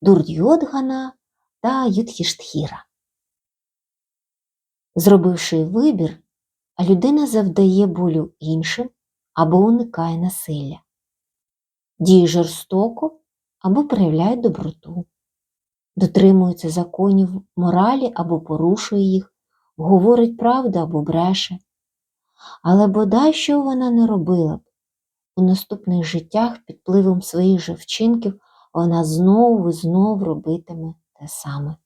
Дурдьодгана та Юдхіштхіра. Зробивши вибір, людина завдає болю іншим або уникає насилля, діє жорстоко або проявляє доброту, дотримується законів моралі або порушує їх, говорить правду або бреше. Але бодай що вона не робила б, у наступних життях під впливом своїх же вчинків вона знову і знову робитиме те саме.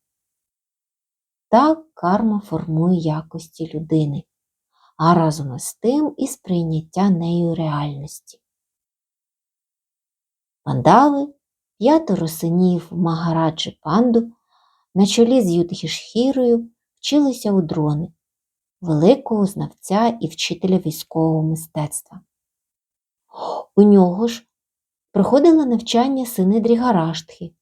Так карма формує якості людини, а разом із тим і сприйняття нею реальності. Пандави, п'ятеро синів Магараджі панду на чолі з Юдхішхірою вчилися у дрони, великого знавця і вчителя військового мистецтва. У нього ж проходили навчання сини Дрігараштхи,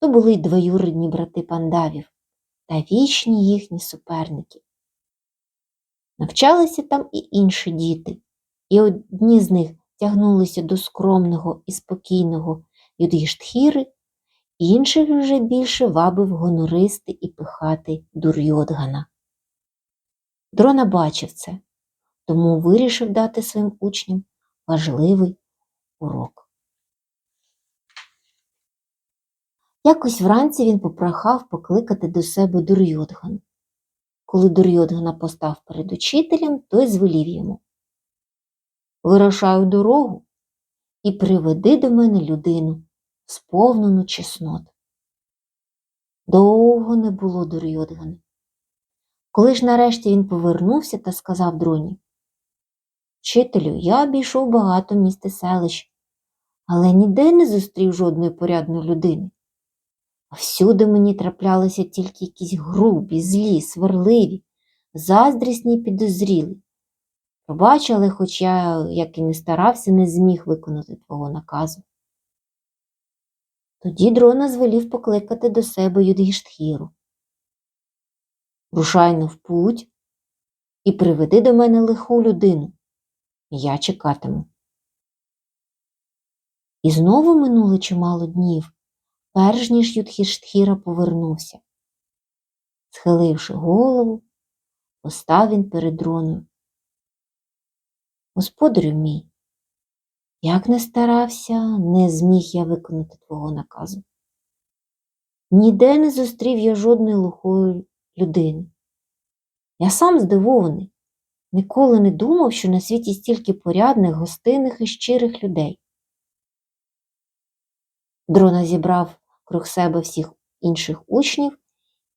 то були й двоюрідні брати пандавів та вічні їхні суперники. Навчалися там і інші діти, і одні з них тягнулися до скромного і спокійного Юдгіштхіри, інших вже більше вабив гонористи і пихати Дурйодгана. Дрона бачив це, тому вирішив дати своїм учням важливий урок. Якось вранці він попрохав покликати до себе Дурйодгана. Коли Дурйодгана постав перед учителем, той звелів йому Вирушаю дорогу і приведи до мене людину, сповнену чеснот. Довго не було Дурйодгана. Коли ж нарешті він повернувся та сказав дроні Вчителю, я обійшов багато міст і селищ, але ніде не зустрів жодної порядної людини. Всюди мені траплялися тільки якісь грубі, злі, сварливі, заздрісні й підозрілі. Пробач, але хоч я, як і не старався, не зміг виконати твого наказу. Тоді дрона звелів покликати до себе Юдгіштхіру. Рушайно в путь і приведи до мене лиху людину. Я чекатиму. І знову минуло чимало днів, перш ніж Юдхіштхіра повернувся. Схиливши голову, постав він перед дроною. Господарю мій, як не старався, не зміг я виконати твого наказу. Ніде не зустрів я жодної лухої людини. Я сам здивований, ніколи не думав, що на світі стільки порядних, гостинних і щирих людей. Дрона зібрав круг себе всіх інших учнів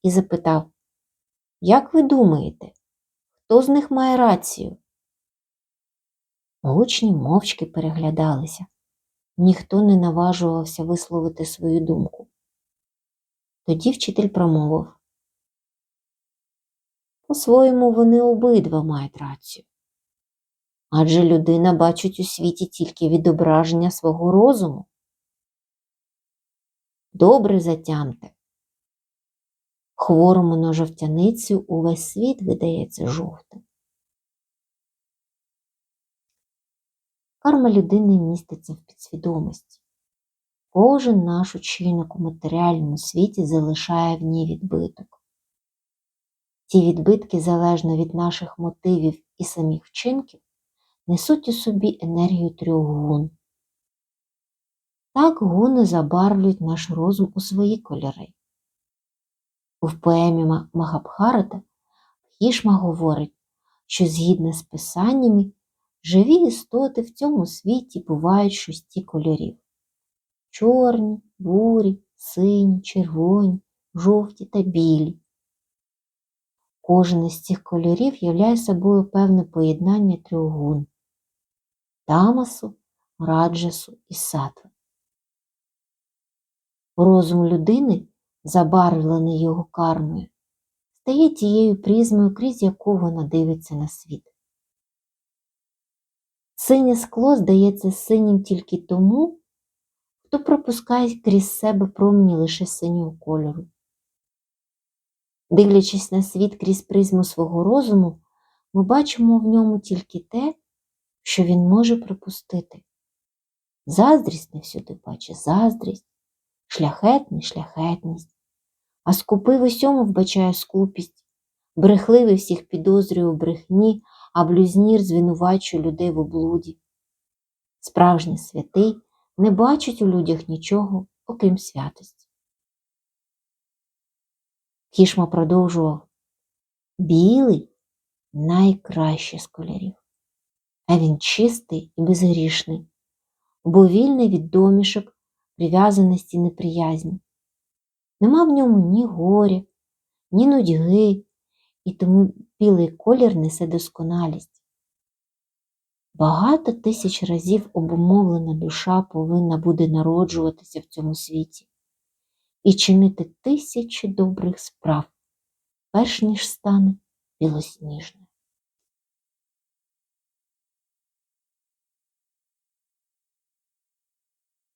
і запитав, як ви думаєте, хто з них має рацію? Учні мовчки переглядалися, ніхто не наважувався висловити свою думку. Тоді вчитель промовив по-своєму вони обидва мають рацію. Адже людина бачить у світі тільки відображення свого розуму. Добре затямте. Хворому на жовтяницю увесь світ видається жовтим. Карма людини міститься в підсвідомості. Кожен наш учинок у матеріальному світі залишає в ній відбиток. Ці відбитки, залежно від наших мотивів і самих вчинків, несуть у собі енергію трьох гун. Так гуни забарвлюють наш розум у свої кольори. У поемі Махабхарата Хішма говорить, що згідно з писаннями, живі істоти в цьому світі бувають шості кольорів чорні, бурі, сині, червоні, жовті та білі. Кожен із цих кольорів являє собою певне поєднання трьох гун тамасу, раджасу і сатви. Розум людини, забарвлений його кармою, стає тією призмою, крізь яку вона дивиться на світ. Синє скло здається синім тільки тому, хто пропускає крізь себе промені лише синього кольору. Дивлячись на світ крізь призму свого розуму, ми бачимо в ньому тільки те, що він може припустити. Заздрість не всюди бачить заздрість, шляхетний шляхетність, а скупий в усьому вбачає скупість, брехливий всіх підозрює у брехні, а блюзнір звинувачує людей в облуді. Справжній святий не бачить у людях нічого, окрім святості. Кішма продовжував білий найкраще з кольорів, а він чистий і безгрішний, бо вільний від домішок, прив'язаності неприязні. Нема в ньому ні горя, ні нудьги, і тому білий колір несе досконалість. Багато тисяч разів обумовлена душа повинна буде народжуватися в цьому світі і чинити тисячі добрих справ, перш ніж стане білосніжною.